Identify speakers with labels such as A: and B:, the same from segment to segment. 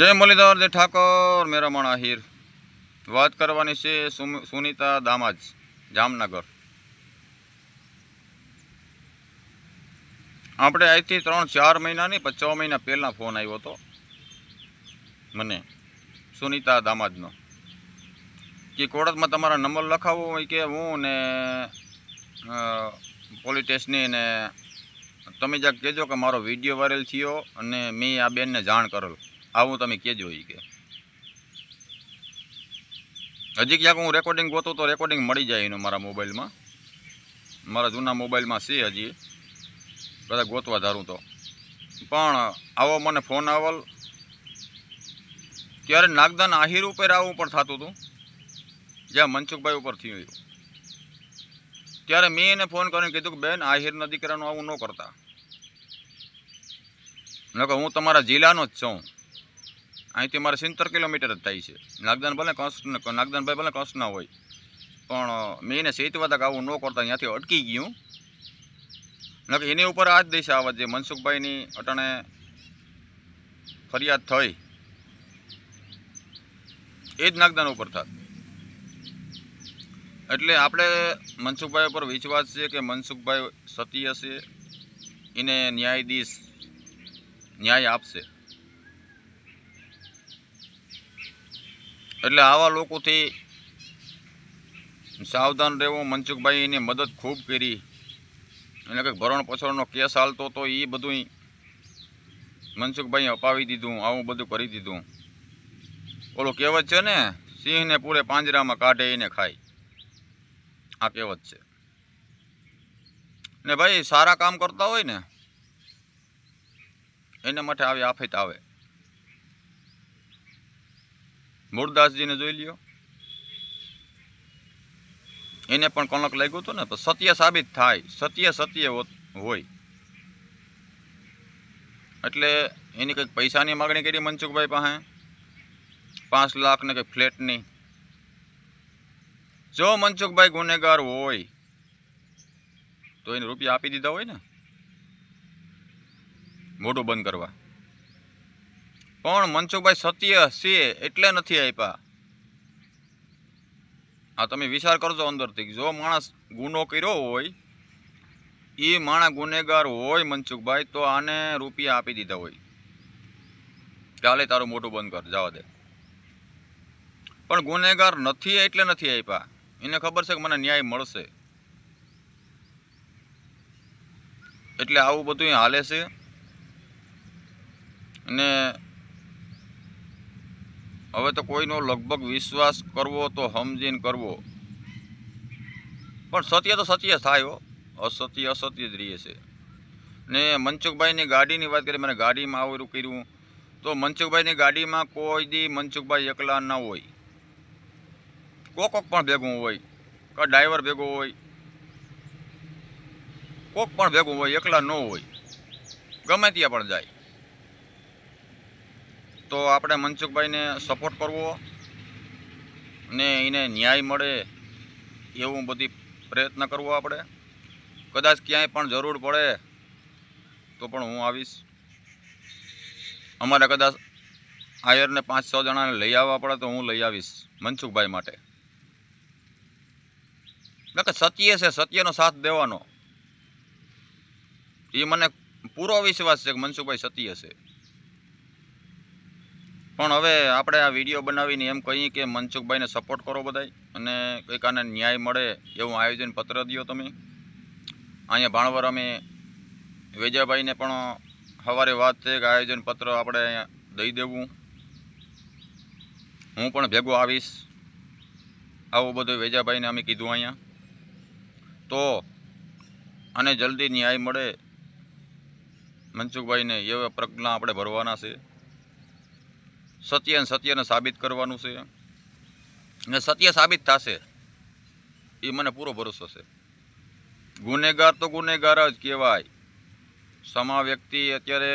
A: જય મુરલીધર, જય ઠાકોર મેરામણ આહિર વાત કરવાની છે સુનિતા દામાજ, જામનગર. આપણે આજથી ત્રણ, ચાર મહિનાની પણ છ મહિના પહેલાં ફોન આવ્યો હતો. મને, સુનિતા દામાજનો. કે કોડતમાં તમારા નંબર લખાવવો હોય કે હું ને સ્ટેશને ને, તમે જ્યાં કહેજો કે મારો વીડિયો વાયરલ થયો અને મેં આ બેનને જાણ કરેલ. આવું તમે કહેજો એ કે. હજી ક્યાંક હું રેકોર્ડિંગ ગોતું તો રેકોર્ડિંગ મળી જાય એનું મારા મોબાઈલમાં. મારા જૂના મોબાઈલમાં છે હજી. બધા ગોતવા ધારું તો. પણ આવો મને ફોન આવલ. ત્યારે નાગદાન આહિર ઉપર આવું પણ થતું હતું જ્યાં મનસુખભાઈ ઉપર થયું હતું ત્યારે મેં એને ફોન કરીને કીધું કે બેન આહિરના દીકરાનું આવું ન કરતા. નકર હું તમારા જિલ્લાનો જ છું. અહીંથી મારે સિત્તેર કિલોમીટર જ થાય છે. નાગદાન ભલે કષ્ટ નાગદાનભાઈ ભલે કષ્ટ ના હોય, પણ મેં એને સેતવા હતા આવું ન કરતા ત્યાંથી અટકી ગયું. નકે એની ઉપર આ જ દિશા આવત જે મનસુખભાઈની અટાણે ફરિયાદ થઈ, એ જ નાગદાન ઉપર થાત. એટલે આપણે મનસુખભાઈ ઉપર વિશ્વાસ છે કે મનસુખભાઈ સત્ય છે એને ન્યાયાધીશ ન્યાય આપશે. એટલે આવા લોકોથી સાવધાન રહેવું. મનસુખભાઈ એની મદદ ખૂબ કરી. એને કંઈક ભરણ પછળનો કેસ હાલતો તો એ બધું મનસુખભાઈએ અપાવી દીધું, આવું બધું કરી દીધું. ઓલું કહેવત છે ને, સિંહને પૂરે પાંજરામાં કાઢે એને ખાય. આ કહેવત છે. ને ભાઈ સારા કામ કરતા હોય ને, એના માટે આવી આફત આવે. મૂળદાસજીને જોઈ લ્યો. એને પણ કણક લાગ્યું હતું ને, તો સત્ય સાબિત થાય, સત્ય સત્ય હોય. એટલે એની કંઈક પૈસાની માગણી કરી મનસુખભાઈ પાસે. પાંચ લાખ ને કંઈક ફ્લેટની. જો મનસુખભાઈ ગુનેગાર હોય, તો એને રૂપિયા આપી દીધા હોય ને. મોઢું બંધ કરવા. પણ મનસુખભાઈ સત્ય છે એટલે નથી આપ્યા આ તમે વિચાર કરજો અંદરથી જો માણસ ગુનો કર્યો હોય, એ માણસ ગુનેગાર હોય મનસુખભાઈ, તો આને રૂપિયા આપી દીધા હોય. ચાલે તારું મોટું બંધ કર, જવા દે. પણ ગુનેગાર નથી એટલે નથી આપ્યા એને ખબર છે કે મને ન્યાય મળશે. એટલે આવું બધું હાલે છે. અને હવે તો કોઈનો લગભગ વિશ્વાસ કરવો તો સમજીને કરવો. પણ સત્ય તો સત્ય થાય હો. અસત્ય અસત્ય જ રહીએ છે. ને મનસુખભાઈની ગાડીની વાત કરી મને ગાડીમાં આવું કર્યું. તો મનસુખભાઈની ગાડીમાં કોઈ દી મનસુખભાઈ એકલા ન હોય. કોક કોક પણ ભેગું હોય. કે ડ્રાઈવર ભેગો હોય. કોક પણ ભેગું હોય, એકલા ન હોય. ગમે ત્યાં પણ જાય. તો આપણે મનસુખભાઈને સપોર્ટ કરવો ને એને ન્યાય મળે એવું બધી પ્રયત્ન કરવો આપણે. કદાચ ક્યાંય પણ જરૂર પડે તો પણ હું આવીશ. અમારે કદાચ આયરને પાંચ છ જણાને લઈ આવવા પડે તો હું લઈ આવીશ મનસુખભાઈ માટે. એટલે કે સત્ય છે, સત્યનો સાથ દેવાનો. એ મને પૂરો વિશ્વાસ છે કે મનસુખભાઈ સત્ય છે. પણ હવે આપણે આ વીડિયો બનાવીને એમ કહીએ કે મનસુખભાઈને સપોર્ટ કરો બધાય અને કંઈક આને ન્યાય મળે એવું આયોજન પત્ર દો તમે. અહીંયા ભાણવર અમે વેજાભાઈને પણ સવારે વાત છે કે આયોજન પત્ર આપણે દઈ દેવું. હું પણ ભેગો આવીશ. આવું બધું વેજાભાઈને અમે કીધું અહીંયા. તો આને જલ્દી ન્યાય મળે. મનસુખભાઈને એવા પ્રજ્ઞા આપણે ભરવાના છે. સત્ય અને સત્યને સાબિત કરવાનું છે. ને સત્ય સાબિત થશે, એ મને પૂરો ભરોસો છે. ગુનેગાર તો ગુનેગાર જ કહેવાય. સમા વ્યક્તિ અત્યારે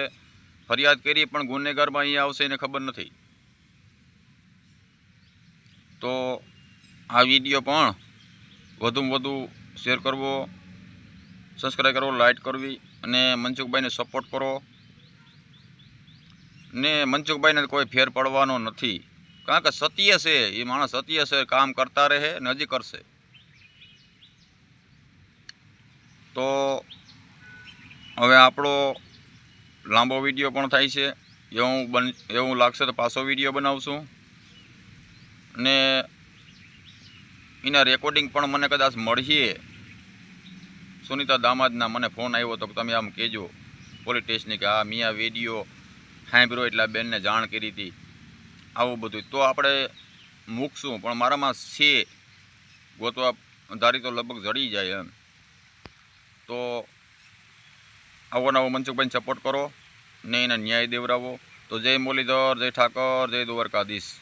A: ફરિયાદ કરી પણ ગુનેગારમાં અહીંયા આવશે એને ખબર નથી. તો આ વીડિયો પણ વધુમાં વધુ શેર કરવો સબસ્ક્રાઈબ કરવો લાઇક કરવી અને મનસુખભાઈને સપોર્ટ કરો. ને મનસુખભાઈને કોઈ ફેર પડવાનો નથી. કારણ કે સત્ય છે, એ માણસ સત્ય છે, કામ કરતા રહે ને હજી કરશે. તો હવે આપણો લાંબો વીડિયો પણ થાય છે. એવું બન, એવું લાગશે તો પાછો વીડિયો બનાવશું. ને એના રેકોર્ડિંગ પણ મને કદાચ મળીએ. સુનિતા દામાદના મને ફોન આવ્યો તો તમે આમ કહેજો. પોલીસ સ્ટેશને કે આ મિયા વીડિયો સાંભળ્યો એટલે બેનને જાણ કરી હતી. આવું બધું. તો આપણે મૂકશું, પણ મારામાં છે. ગોતવા ધારી તો લગભગ જડી જાય એમ. તો આવો નવો મનસુખભાઈને સપોર્ટ કરો ને એને ન્યાય દેવડાવો. તો જય મુરલીધર, જય ઠાકર, જય દ્વારકાધીશ.